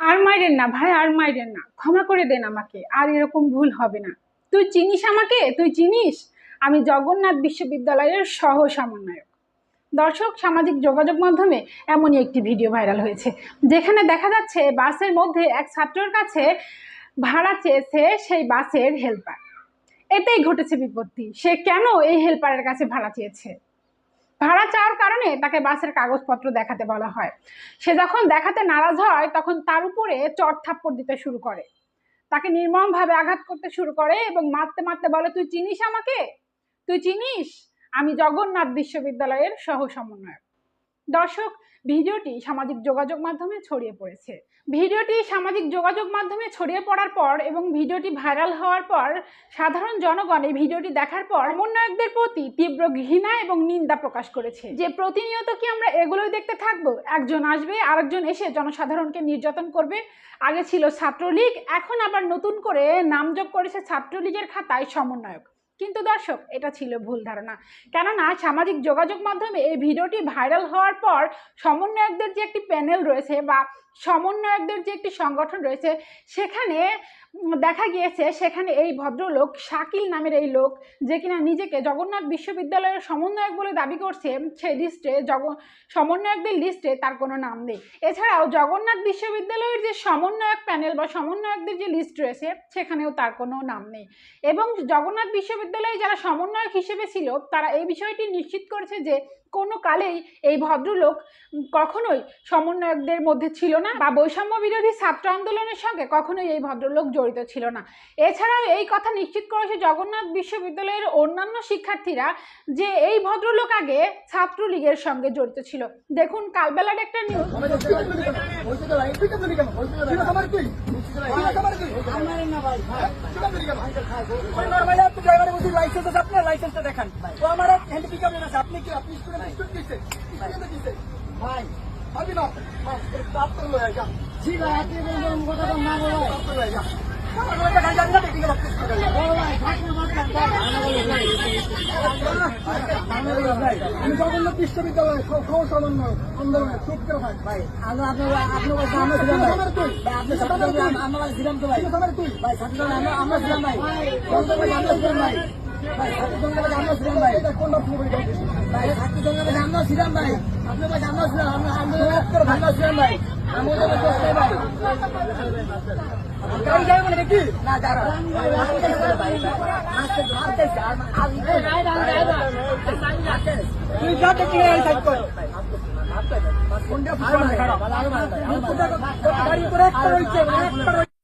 আর মাইরেন না, ভাই, আর মাইরেন না। ক্ষমা করে দেন আমাকে, আর এরকম ভুল হবে না। তুই চিনিস আমাকে? তুই চিনিস? আমি জগন্নাথ বিশ্ববিদ্যালয়ের সহ সমন্বয়ক দর্শক, সামাজিক যোগাযোগ মাধ্যমে এমনই একটি ভিডিও ভাইরাল হয়েছে। যেখানে দেখা যাচ্ছে বাসের মধ্যে এক ছাত্রের কাছে ভাড়া চেয়েছে সেই বাসের হেল্পার। এতেই ঘটেছে বিপত্তি। সে কেন এই হেল্পারের কাছে ভাড়া চেয়েছে? ভাড়া চাওয়ার কারণে তাকে বাসের কাগজপত্র দেখাতে বলা হয়। সে যখন দেখাতে নারাজ হয়, তখন তার উপরে চট থাপ্পড় দিতে শুরু করে। তাকে নির্মমভাবে আঘাত করতে শুরু করে এবং মারতে মারতে বলে, তুই চিনিস আমাকে? তুই চিনিস? আমি জগন্নাথ বিশ্ববিদ্যালয়ের সহ সমন্বয়ক দর্শক, ভিডিওটি সামাজিক যোগাযোগ মাধ্যমে ছড়িয়ে পড়েছে। ভিডিওটি সামাজিক যোগাযোগ মাধ্যমে ছড়িয়ে পড়ার পর এবং ভিডিওটি ভাইরাল হওয়ার পর সাধারণ জনগণ এই ভিডিওটি দেখার পর সমন্বয়কদের প্রতি তীব্র ঘৃণা এবং নিন্দা প্রকাশ করেছে। যে প্রতিনিয়ত কি আমরা এগুলোই দেখতে থাকব? একজন আসবে, আরেকজন এসে জনসাধারণকে নির্যাতন করবে। আগে ছিল ছাত্রলীগ, এখন আবার নতুন করে নামযোগ করেছে ছাত্রলীগের খাতায় সমন্বয়ক। কিন্তু দর্শক, এটা ছিল ভুল ধারণা। কেননা সামাজিক যোগাযোগ মাধ্যমে এই ভিডিওটি ভাইরাল হওয়ার পর সমন্বয়কদের যে একটি প্যানেল রয়েছে বা সমন্বয়কদের যে একটি সংগঠন রয়েছে, সেখানে দেখা গিয়েছে সেখানে এই ভদ্রলোক শাকিল নামের এই লোক, যে কিনা নিজেকে জগন্নাথ বিশ্ববিদ্যালয়ের সমন্বয়ক বলে দাবি করছে, সেই লিস্টে জগ, সমন্বয়কদের লিস্টে তার কোনো নাম নেই। এছাড়াও জগন্নাথ বিশ্ববিদ্যালয়ের যে সমন্বয়ক প্যানেল বা সমন্বয়কদের যে লিস্ট রয়েছে, সেখানেও তার কোনো নাম নেই। এবং জগন্নাথ বিশ্ববিদ্যালয়ে যারা সমন্বয়ক হিসেবে ছিল, তারা এই বিষয়টি নিশ্চিত করেছে যে কোনো কালেই এই ভদ্রলোক কখনোই সমন্বয়কদের মধ্যে ছিল না বা বৈষম্য বিরোধী ছাত্র আন্দোলনের সঙ্গে কখনোই এই ভদ্রলোক জড়িত ছিল না এছাড়াও এই কথা নিশ্চিত করেছে জগন্নাথ বিশ্ববিদ্যালয়ের অন্যান্য শিক্ষার্থীরা যে এই ভদ্রলোক আগে ছাত্রলীগের সঙ্গে জড়িত ছিল দেখুন কালবেলার একটা নিউজ আমার লাইসেন্স আছে আপনার লাইসেন্সটা দেখান। তো আমার হ্যান্ডিপিক আপনার আছে আপনি কি আপনি স্টুডেন্ট স্টুডেন্ট ভাই। না? বাপ লয়ে যা। আপনি কথা না বাপ লয়ে যা। আমি জগন্নাথ বিশ্ববিদ্যালয়ে সহ আন্দোলনের সুপ্রিয় ভাই। ভাই আপনার তুই আমরা আমরা ছিলাম তো ভাই। তুই ভাই আমরা আমরা ছিলাম ভাই। আমরা ছিলাম ভাই। আমরা ছিলাম ভাই আপনার ভাই আমরা ছিলাম আমরা আমরা ছিলাম আমাদের